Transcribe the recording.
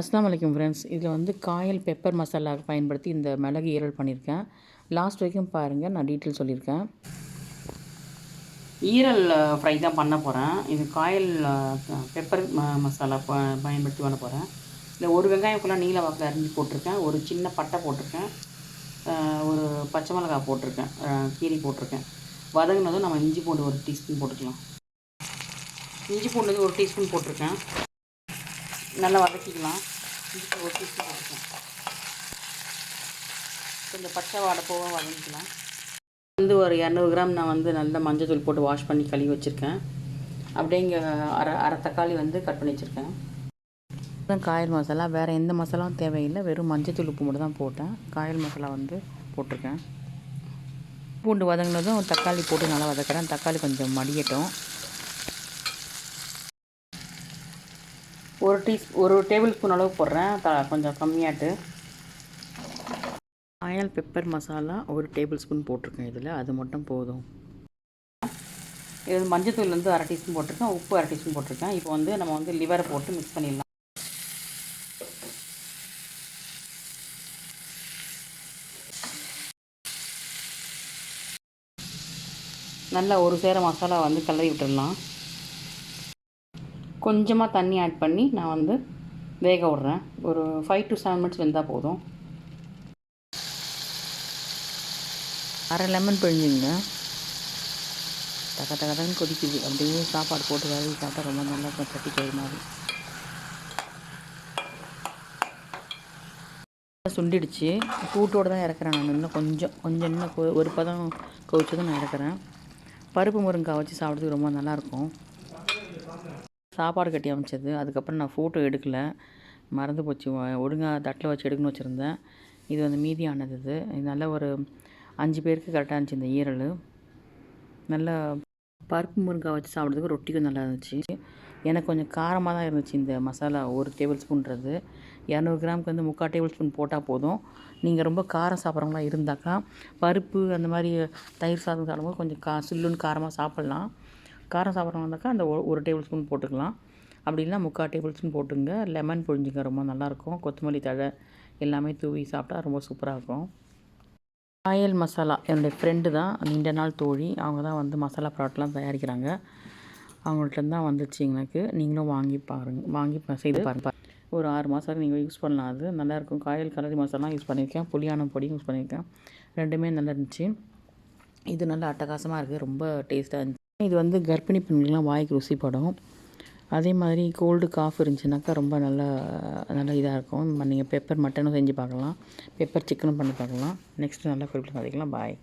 அஸ்லாம் வலைக்கம் ஃப்ரெண்ட்ஸ் இதில் வந்து காயல் பெப்பர் மசாலா பயன்படுத்தி இந்த மிளகு ஈரல் பண்ணியிருக்கேன் லாஸ்ட் வரைக்கும் பாருங்கள் நான் டீட்டெயில் சொல்லியிருக்கேன் ஈரல் ஃப்ரை தான் பண்ண போகிறேன் இது காயல் பெப்பர் மசாலா ப பயன்படுத்தி பண்ண போகிறேன் இதில் ஒரு வெங்காயம் ஃபுல்லாக நீல வாக்கில் அரிஞ்சு போட்டிருக்கேன். ஒரு சின்ன பட்டை போட்டிருக்கேன். ஒரு பச்சை மிளகாய் போட்டிருக்கேன். கீரி போட்டிருக்கேன். வதங்கினதும் நம்ம இஞ்சி பூண்டு ஒரு டீஸ்பூன் போட்டுக்கலாம். இஞ்சி பூண்டு ஒரு டீஸ்பூன் போட்டிருக்கேன். நல்லா வதக்கிக்கலாம். இஞ்சி ஒரு டீஸ்பூன் கொஞ்சம் பச்சை வாடை போக வதங்கிக்கலாம் வந்து ஒரு இரநூறு கிராம் நான் வந்து நல்ல மஞ்சள் தூள் போட்டு வாஷ் பண்ணி கழுவி வச்சுருக்கேன். அப்படியே இங்கே அரை அரை தக்காளி வந்து கட் பண்ணி வச்சுருக்கேன். தான் காயல் மசாலா வேறு எந்த மசாலாவும் தேவையில்லை. வெறும் மஞ்சத்தூள் உப்பு மட்டும் தான் போட்டேன். காயல் மசாலா வந்து போட்டிருக்கேன். பூண்டு வதங்கினதும் தக்காளி போட்டு நல்லா வதக்குறேன். தக்காளி கொஞ்சம் மடியட்டும். ஒரு டீ ஒரு டேபிள் ஸ்பூன் அளவு போடுறேன். த கொஞ்சம் கம்மியாட்டு. காயல் பெப்பர் மசாலா ஒரு டேபிள் ஸ்பூன் போட்டிருக்கேன் இதில். அது மட்டும் போதும். இது மஞ்சத்தூள் வந்து அரை டீஸ்பூன் போட்டிருக்கேன். உப்பு அரை டீஸ்பூன் போட்டிருக்கேன். இப்போ வந்து நம்ம வந்து லிவரை போட்டு மிக்ஸ் பண்ணிடலாம். நல்லா ஒரு சேர மசாலா வந்து கிளறி விட்டுடலாம். கொஞ்சமாக தண்ணி ஆட் பண்ணி நான் வந்து வேக விட்றேன். ஒரு ஃபைவ் டு செவன் மினிட்ஸ் வெந்தால் போதும். அரை லெமன் பிழிஞ்சுங்க. தக்க தக்கன்னு கொதிக்குது. அப்படியே சாப்பாடு போட்டு வேக சாப்பிட்டா ரொம்ப நல்லா இருக்கும். சட்டி கயிறு மாதிரி. சுண்டிடுச்சு. கூட்டோடு தான் இறக்குறேன் நான். இன்னும் கொஞ்சம் கொஞ்சம் இன்னும் கொ- ஒரு பதம் கொதிச்சதும் நான் இறக்குறேன். பருப்பு முருங்காய் வச்சு சாப்பிட்றதுக்கு ரொம்ப நல்லாயிருக்கும் சாப்பாடு கட்டி அமைச்சது. அதுக்கப்புறம் நான் ஃபோட்டோ எடுக்கல. மறந்து போச்சு. ஒழுங்காக தட்டில் வச்சு எடுக்கணும்னு வச்சுருந்தேன். இது வந்து மீதியானது இது. நல்ல ஒரு அஞ்சு பேருக்கு கரெக்டாக இருந்துச்சு இந்த ஈரல். நல்ல பருப்பு முருங்காய் வச்சு சாப்பிட்றதுக்கு ரொட்டிக்கும் நல்லா இருந்துச்சு. எனக்கு கொஞ்சம் காரமாக தான் இருந்துச்சு இந்த மசாலா ஒரு டேபிள் ஸ்பூன்றது இரநூறு கிராமுக்கு வந்து முக்கால் டேபிள் ஸ்பூன் போட்டால் போதும். நீங்கள் ரொம்ப காரம் சாப்பிட்றவங்களா இருந்தாக்கா பருப்பு அந்த மாதிரி தயிர் சாதம் சாப்பிடும்போது கொஞ்சம் கா சில்லுன்னு காரமாக சாப்பிட்லாம். காரம் சாப்பிட்றவங்க இருந்தாக்கா அந்த ஒரு டேபிள் ஸ்பூன் போட்டுக்கலாம். அப்படி இல்லைனா முக்கால் டேபிள் ஸ்பூன் போட்டுங்க. லெமன் புழிஞ்சுங்க ரொம்ப நல்லாயிருக்கும். கொத்தமல்லி தழை எல்லாமே தூவி சாப்பிட்டா ரொம்ப சூப்பராக இருக்கும். காயல் மசாலா என்னுடைய ஃப்ரெண்டு தான் நீண்ட நாள் தோழி. அவங்க தான் வந்து மசாலா ப்ராடக்ட்லாம் தயாரிக்கிறாங்க. அவங்கள்ட்ட தான் வந்துச்சு எனக்கு. நீங்களும் வாங்கி பாருங்க வாங்கி செய்து பாருங்க. ஒரு ஆறு மாதம் நீங்கள் யூஸ் பண்ணலாம் அது. நல்லாயிருக்கும். காயல் கலரி மசாலா யூஸ் பண்ணியிருக்கேன். புளியான பொடியும் யூஸ் பண்ணியிருக்கேன். ரெண்டுமே நல்லா இருந்துச்சு. இது நல்லா அட்டகாசமாக இருக்குது ரொம்ப டேஸ்ட்டாக இருந்துச்சு. இது வந்து கர்ப்பிணி பெண்கள்லாம் வாய்க்கு ருசிப்படும் அதே மாதிரி கோல்டு காஃப் இருந்துச்சுனாக்கா ரொம்ப நல்லா நல்லா இதாக இருக்கும். நீங்கள் பெப்பர் மட்டனும் செஞ்சு பார்க்கலாம். பெப்பர் சிக்கனும் பண்ணி பார்க்கலாம். நெக்ஸ்ட்டு நல்லா குறிப்பிட்டு பார்த்துக்கலாம் பாய்